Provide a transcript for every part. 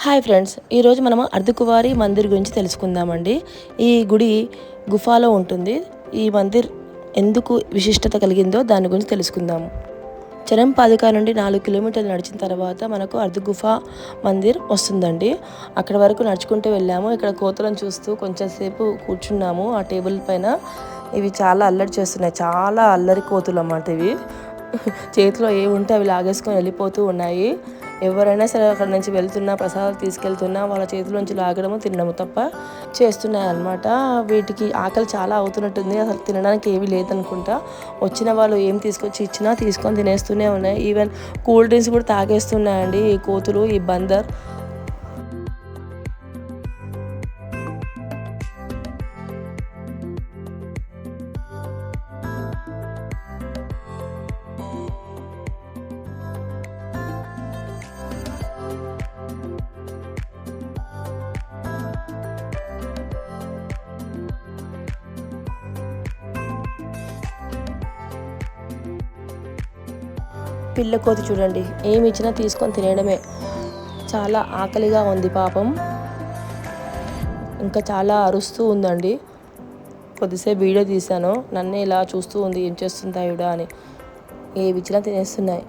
Hi friends ఈరోజు మనం అర్ధకువారి మందిర్ గురించి తెలుసుకుందామండి. ఈ గుడి గుఫాలో ఉంటుంది. ఈ మందిర్ ఎందుకు విశిష్టత కలిగిందో దాని గురించి తెలుసుకుందాము చరం పాదుక నుండి నాలుగు కిలోమీటర్లు నడిచిన తర్వాత మనకు అర్ధ గుఫా మందిర్ వస్తుందండి. అక్కడ వరకు నడుచుకుంటూ వెళ్ళాము. ఇక్కడ కోతలను చూస్తూ కొంచెం సేపు కూర్చున్నాము. ఆ టేబుల్ పైన ఇవి చాలా అల్లరి చేస్తున్నాయి. చాలా అల్లరి కోతులు అన్నమాట ఇవి. చేతిలో ఏ ఉంటే అవి లాగేసుకొని వెళ్ళిపోతూ ఉన్నాయి. ఎవరైనా సరే అక్కడ నుంచి వెళ్తున్నా ప్రసాదాలు తీసుకెళ్తున్నా వాళ్ళ చేతిలోంచి లాగడము తినడము తప్ప చేస్తున్నాయన్నమాట. వీటికి ఆకలి చాలా అవుతున్నట్టుంది. అసలు తినడానికి ఏమీ లేదనుకుంటా. వచ్చిన వాళ్ళు ఏం తీసుకొచ్చి ఇచ్చినా తీసుకొని తినేస్తూనే ఉన్నాయి. ఈవెన్ కూల్ డ్రింక్స్ కూడా తాగేస్తున్నాయండి ఈ కోతులు ఈ బందర్. పిల్ల కోతి చూడండి. ఏమి ఇచ్చినా తీసుకొని తినేయడమే. చాలా ఆకలిగా ఉంది పాపం. ఇంకా చాలా అరుస్తూ ఉందండి. కొద్దిసేపు వీడియో తీశాను. నన్నే ఇలా చూస్తూ ఉంది. ఏం చేస్తుందా ఆవిడ అని. ఏవి ఇచ్చినా తినేస్తున్నాయి.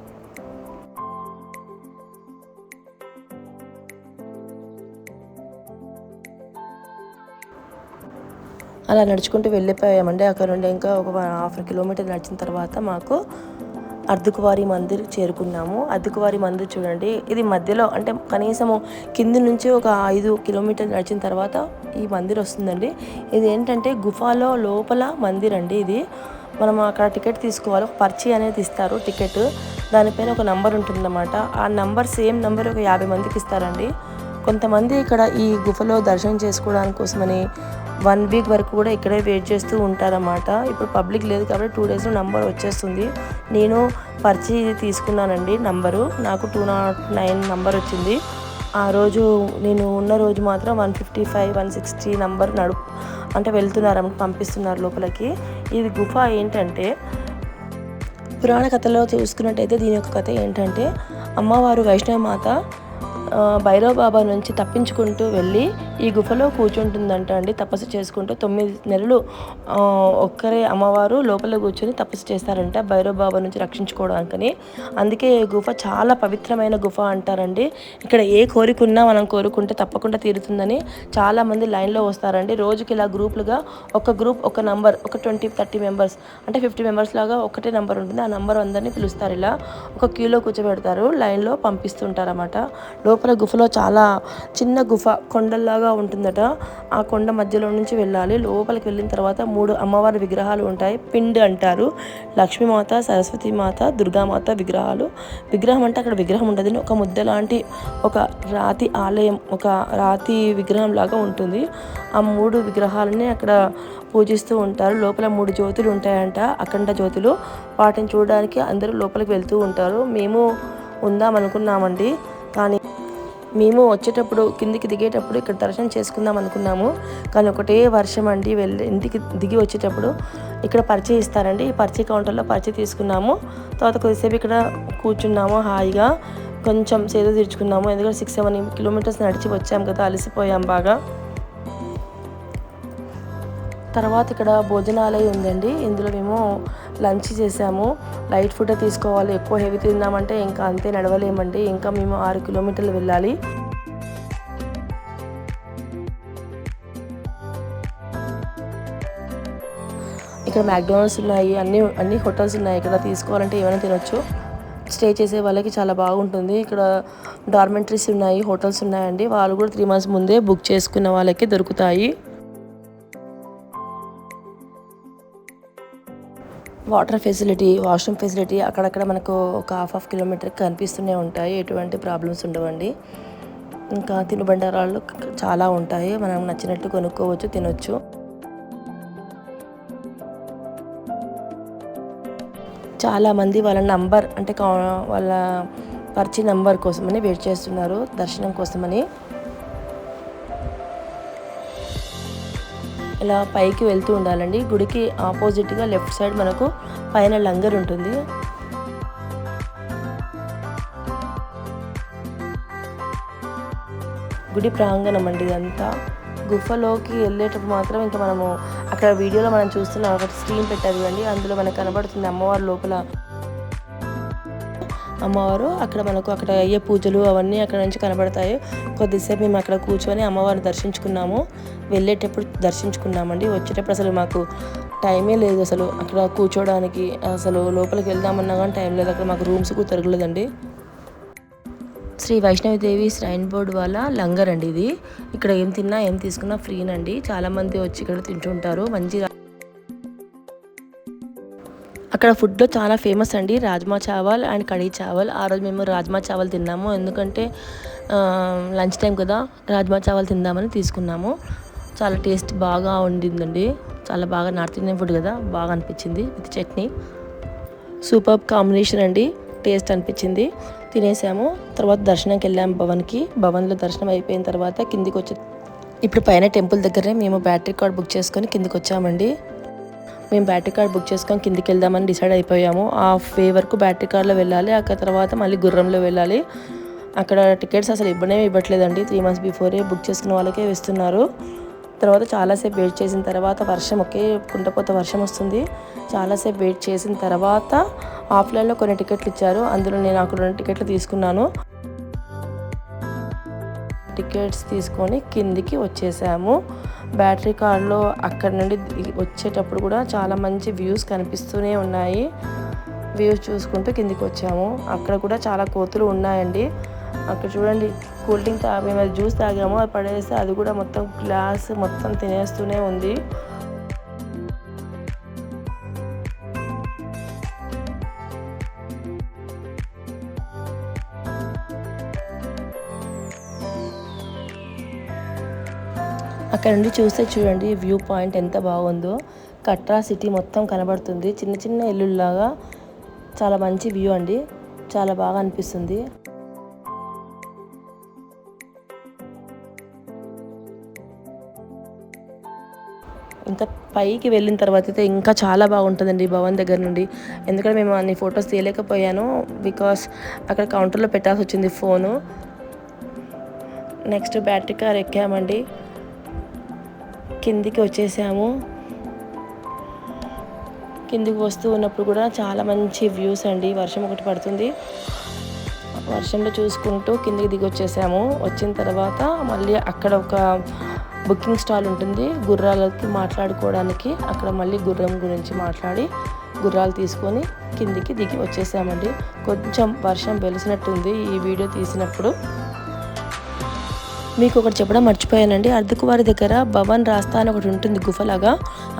అలా నడుచుకుంటూ వెళ్ళిపోయామండి. అక్కడ నుండి ఇంకా ఒక హాఫ్ కిలోమీటర్ నడిచిన తర్వాత మాకు అర్ధకువారి మందిర్ చేరుకున్నాము. అర్ధకువారి మందిర్ చూడండి. ఇది మధ్యలో అంటే కనీసము కింది నుంచి ఒక ఐదు కిలోమీటర్లు నడిచిన తర్వాత ఈ మందిర్ వస్తుందండి. ఇది ఏంటంటే గుఫాలో లోపల మందిర్ అండి ఇది. మనం అక్కడ టికెట్ తీసుకోవాలి. ఒక పర్చీ అనేది ఇస్తారు టికెట్. దానిపైన ఒక నంబర్ ఉంటుందన్నమాట. ఆ నంబర్ సేమ్ నంబర్ ఒక యాభై మందికి ఇస్తారండి. కొంతమంది ఇక్కడ ఈ గుఫలో దర్శనం చేసుకోవడానికి కోసమని వన్ వీక్ వరకు కూడా ఇక్కడే వెయిట్ చేస్తూ ఉంటారన్నమాట. ఇప్పుడు పబ్లిక్ లేదు కాబట్టి టూ డేస్లో నంబర్ వచ్చేస్తుంది. నేను పర్చి తీసుకున్నానండి నంబరు. నాకు టూ నాట్ నైన్ నంబర్ వచ్చింది. ఆ రోజు నేను ఉన్న రోజు మాత్రం one fifty five one sixty number నడు అంటే వెళ్తున్నారు పంపిస్తున్నారు లోపలికి. ఇది గుఫ ఏంటంటే పురాణ కథలో చూసుకున్నట్టయితే దీని యొక్క కథ ఏంటంటే అమ్మవారు వైష్ణవ మాత భైరవ బాబా నుంచి తప్పించుకుంటూ వెళ్ళి ఈ గుఫలో కూర్చుంటుందంట అండి. తపస్సు చేసుకుంటూ తొమ్మిది నెలలు ఒక్కరే అమ్మవారు లోపల కూర్చొని తపస్సు చేస్తారంట భైరవ బాబా నుంచి రక్షించుకోవడానికని. అందుకే ఈ గుఫ చాలా పవిత్రమైన గుహ అంటారండి. ఇక్కడ ఏ కోరిక ఉన్నా మనం కోరుకుంటే తప్పకుండా తీరుతుందని చాలా మంది లైన్లో వస్తారండి. రోజుకి ఇలా గ్రూపులుగా ఒక గ్రూప్ ఒక నంబర్ ఒక ట్వంటీ థర్టీ మెంబర్స్ అంటే ఫిఫ్టీ మెంబర్స్ లాగా ఒకటే నంబర్ ఉంటుంది. ఆ నంబర్ అందరినీ పిలుస్తారు ఇలా. ఒక క్యూలో కూర్చోబెడతారు లైన్లో పంపిస్తుంటారు అన్నమాట లోపల గుఫలో చాలా చిన్న గుహ కొండల్లాగా ఉంటుందట. ఆ కొండ మధ్యలో నుంచి వెళ్ళాలి. లోపలికి వెళ్ళిన తర్వాత మూడు అమ్మవారి విగ్రహాలు ఉంటాయి. పిండి అంటారు. లక్ష్మీమాత సరస్వతి మాత దుర్గామాత విగ్రహాలు. విగ్రహం అంటే అక్కడ విగ్రహం ఉండదు ఒక ముద్ద లాంటి ఒక రాతి ఆలయం ఒక రాతి విగ్రహం లాగా ఉంటుంది. ఆ మూడు విగ్రహాలని అక్కడ పూజిస్తూ ఉంటారు. లోపల మూడు జ్యోతులు ఉంటాయంట. అఖండ జ్యోతులు. వాటిని చూడడానికి అందరూ లోపలికి వెళ్తూ ఉంటారు. మేము ఉందాం అనుకున్నామండి కానీ మేము వచ్చేటప్పుడు కిందికి దిగేటప్పుడు ఇక్కడ దర్శనం చేసుకుందాం అనుకున్నాము. కానీ ఒకటే వర్షం అండి వెళ్ళి ఇంటికి దిగి వచ్చేటప్పుడు ఇక్కడ పరిచయం ఇస్తారండి. ఈ పరిచయ కౌంటర్లో పరిచయం తీసుకున్నాము. తర్వాత కొద్దిసేపు ఇక్కడ కూర్చున్నాము హాయిగా. కొంచెం సేద తీర్చుకున్నాము. ఎందుకంటే సిక్స్ సెవెన్ కిలోమీటర్స్ నడిచి వచ్చాము కదా అలసిపోయాం బాగా. తర్వాత ఇక్కడ భోజనాలయం ఉందండి. ఇందులో మేము లంచ్ చేసాము. లైట్ ఫుడ్ తీసుకోవాలి. ఎక్కువ హెవీ తిందామంటే ఇంకా అంతే నడవలేమండి. ఇంకా మేము ఆరు కిలోమీటర్లు వెళ్ళాలి. ఇక్కడ మ్యాక్డోనల్డ్స్ ఉన్నాయి. అన్ని అన్ని హోటల్స్ ఉన్నాయి. ఇక్కడ తీసుకోవాలంటే ఏమైనా తినొచ్చు. స్టే చేసే వాళ్ళకి చాలా బాగుంటుంది. ఇక్కడ డార్మెంటరీస్ ఉన్నాయి హోటల్స్ ఉన్నాయండి. వాళ్ళు కూడా త్రీ మంత్స్ ముందే బుక్ చేసుకున్న వాళ్ళకి దొరుకుతాయి. వాటర్ ఫెసిలిటీ వాష్రూమ్ ఫెసిలిటీ అక్కడక్కడ మనకు ఒక హాఫ్ హాఫ్ కిలోమీటర్ కనిపిస్తూనే ఉంటాయి. ఎటువంటి ప్రాబ్లమ్స్ ఉండవండి. ఇంకా తినుబండారాలు చాలా ఉంటాయి. మనం నచ్చినట్టు కొనుక్కోవచ్చు తినొచ్చు. చాలామంది వాళ్ళ నంబర్ అంటే కా- వాళ్ళ పర్చి నంబర్ కోసమని వెయిట్ చేస్తున్నారు దర్శనం కోసమని. ఇలా పైకి వెళ్తూ ఉండాలండి. గుడికి ఆపోజిట్గా లెఫ్ట్ సైడ్ మనకు పైన లంగర్ ఉంటుంది. గుడి ప్రాంగణం అండి ఇదంతా. గుఫలోకి వెళ్ళేటప్పుడు మాత్రం ఇంకా మనము అక్కడ వీడియోలో మనం చూస్తున్నాం. ఒకటి స్క్రీన్ పెట్టారు అండి అందులో మనకు కనబడుతుంది అమ్మవారి లోపల అమ్మవారు. అక్కడ మనకు అక్కడ అయ్యే పూజలు అవన్నీ అక్కడ నుంచి కనబడతాయి. కొద్దిసేపు మేము అక్కడ కూర్చొని అమ్మవారిని దర్శించుకున్నాము. వెళ్ళేటప్పుడు దర్శించుకున్నామండి. వచ్చేటప్పుడు అసలు మాకు టైమే లేదు అసలు. అక్కడ కూర్చోడానికి అసలు లోపలికి వెళ్దామన్నా కానీ టైం లేదు. అక్కడ మాకు రూమ్స్ కూడా తిరగలేదండి శ్రీ వైష్ణవిదేవి శ్రైన్ బోర్డ్ వాళ్ళ లంగర్ అండి ఇది. ఇక్కడ ఏం తిన్నా ఏం తీసుకున్నా ఫ్రీనండి. చాలామంది వచ్చి ఇక్కడ తింటుంటారు. మంచి అక్కడ ఫుడ్లో చాలా ఫేమస్ అండి. రాజ్మా చావల్ అండ్ కడీ చావల్. ఆ రోజు మేము రాజ్మా చావల్ తిన్నాము. ఎందుకంటే లంచ్ టైం కదా రాజ్మా చావల్ తిందామని తీసుకున్నాము. చాలా టేస్ట్ బాగా ఉండిందండి. చాలా బాగా నార్త్ ఇండియన్ ఫుడ్ కదా బాగా అనిపించింది విత్ చట్నీ. సూపర్ కాంబినేషన్ అండి. టేస్ట్ అనిపించింది. తినేసాము. తర్వాత దర్శనంకి వెళ్ళాము భవన్కి. భవన్లో దర్శనం అయిపోయిన తర్వాత కిందికి వచ్చి ఇప్పుడు పైన టెంపుల్ దగ్గరే మేము బ్యాటరీ కార్డ్ బుక్ చేసుకొని కిందికి వచ్చామండి. మేము బ్యాటరీ కార్డ్ బుక్ చేసుకొని కిందికి వెళ్దామని డిసైడ్ అయిపోయాము. హాఫ్ వే వరకు బ్యాటరీ కార్డ్లో వెళ్ళాలి. అక్కడ తర్వాత మళ్ళీ గుర్రంలో వెళ్ళాలి. అక్కడ టికెట్స్ అసలు ఇవ్వనే ఇవ్వట్లేదండి. త్రీ మంత్స్ బిఫోరే బుక్ చేసుకున్న వాళ్ళకే వేస్తున్నారు. తర్వాత చాలాసేపు వెయిట్ చేసిన తర్వాత వర్షం ఒకే కుంటపోత వర్షం వస్తుంది. చాలాసేపు వెయిట్ చేసిన తర్వాత ఆఫ్లైన్లో కొన్ని టికెట్లు ఇచ్చారు. అందులో నేను అక్కడ రెండు టికెట్లు తీసుకున్నాను. టికెట్స్ తీసుకొని కిందికి వచ్చేసాము. బ్యాటరీ కార్లో అక్కడ నుండి వచ్చేటప్పుడు కూడా చాలా మంచి వ్యూస్ కనిపిస్తూనే ఉన్నాయి. వ్యూస్ చూసుకుంటూ కిందికి వచ్చాము. అక్కడ కూడా చాలా కోతులు ఉన్నాయండి. అక్కడ చూడండి కూల్ డ్రింక్ తా మేము జ్యూస్ తాగాము అది పడేస్తే అది కూడా మొత్తం గ్లాస్ మొత్తం తినేస్తూనే ఉంది. అక్కడ నుండి చూస్తే చూడండి వ్యూ పాయింట్ ఎంత బాగుందో. కట్రా సిటీ మొత్తం కనబడుతుంది. చిన్న చిన్న ఇల్లుల్లాగా చాలా మంచి వ్యూ అండి. చాలా బాగా అనిపిస్తుంది. ఇంకా పైకి వెళ్ళిన తర్వాత అయితే ఇంకా చాలా బాగుంటుందండి భవన్ దగ్గర నుండి. ఎందుకంటే మేము అన్ని ఫొటోస్ తీయలేకపోయాను బికాస్ అక్కడ కౌంటర్లో పెట్టాల్సి వచ్చింది ఫోను నెక్స్ట్ బ్యాటరీ కార్ ఎక్కామండి. కిందికి వచ్చేసాము. కిందికి వస్తూ ఉన్నప్పుడు కూడా చాలా మంచి వ్యూస్ అండి. వర్షం ఒకటి పడుతుంది. వర్షంలో చూసుకుంటూ కిందికి దిగి వచ్చేసాము. వచ్చిన తర్వాత మళ్ళీ అక్కడ ఒక బుకింగ్ స్టాల్ ఉంటుంది. గుర్రాలకి మాట్లాడుకోవడానికి అక్కడ మళ్ళీ గుర్రం గురించి మాట్లాడి గుర్రాలు తీసుకొని కిందికి దిగి వచ్చేసామండి. కొంచెం వర్షం వెలిసినట్టుంది ఈ వీడియో తీసినప్పుడు. మీకు ఒకటి చెప్పడం మర్చిపోయానండి. అర్ధకువారి దగ్గర భవన్ రాస్తా అని ఒకటి ఉంటుంది గుఫలాగా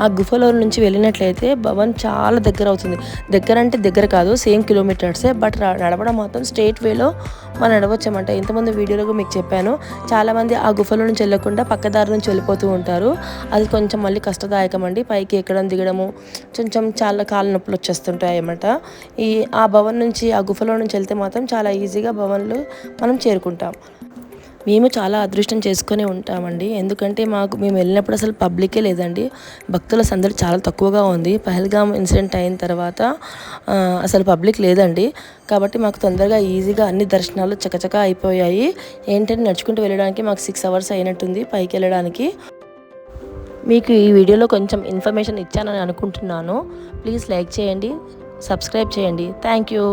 ఆ గుఫలో నుంచి వెళ్ళినట్లయితే భవన్ చాలా దగ్గర అవుతుంది. దగ్గర అంటే దగ్గర కాదు సేమ్ కిలోమీటర్సే. బట్ నడవడం మాత్రం స్ట్రేట్ వేలో మనం నడవచ్చామంట. ఇంతమంది వీడియోలో మీకు చెప్పాను. చాలామంది ఆ గుఫలో నుంచి వెళ్ళకుండా పక్కదారి నుంచి వెళ్ళిపోతూ ఉంటారు. అది కొంచెం మళ్ళీ కష్టదాయకం అండి పైకి ఎక్కడం దిగడము కొంచెం చాలా కాళ్ళ నొప్పులు వచ్చేస్తుంటాయి అన్నమాట ఈ ఆ భవన్ నుంచి ఆ గుఫలో నుంచి వెళ్తే మాత్రం చాలా ఈజీగా భవన్లు మనం చేరుకుంటాం. మేము చాలా అదృష్టం చేసుకొని ఉంటామండి. ఎందుకంటే మాకు మేము వెళ్ళినప్పుడు అసలు పబ్లికే లేదండి. భక్తుల సందడి చాలా తక్కువగా ఉంది. పహల్గామ్ ఇన్సిడెంట్ అయిన తర్వాత అసలు పబ్లిక్ లేదండి. కాబట్టి మాకు తొందరగా ఈజీగా అన్ని దర్శనాలు చకచకా అయిపోయాయి. ఏంటంటే నడుచుకుంటూ వెళ్ళడానికి మాకు సిక్స్ అవర్స్ అయినట్టుంది పైకి వెళ్ళడానికి. మీకు ఈ వీడియోలో కొంచెం ఇన్ఫర్మేషన్ ఇచ్చానని అనుకుంటున్నాను. ప్లీజ్ లైక్ చేయండి సబ్స్క్రైబ్ చేయండి. Thank you.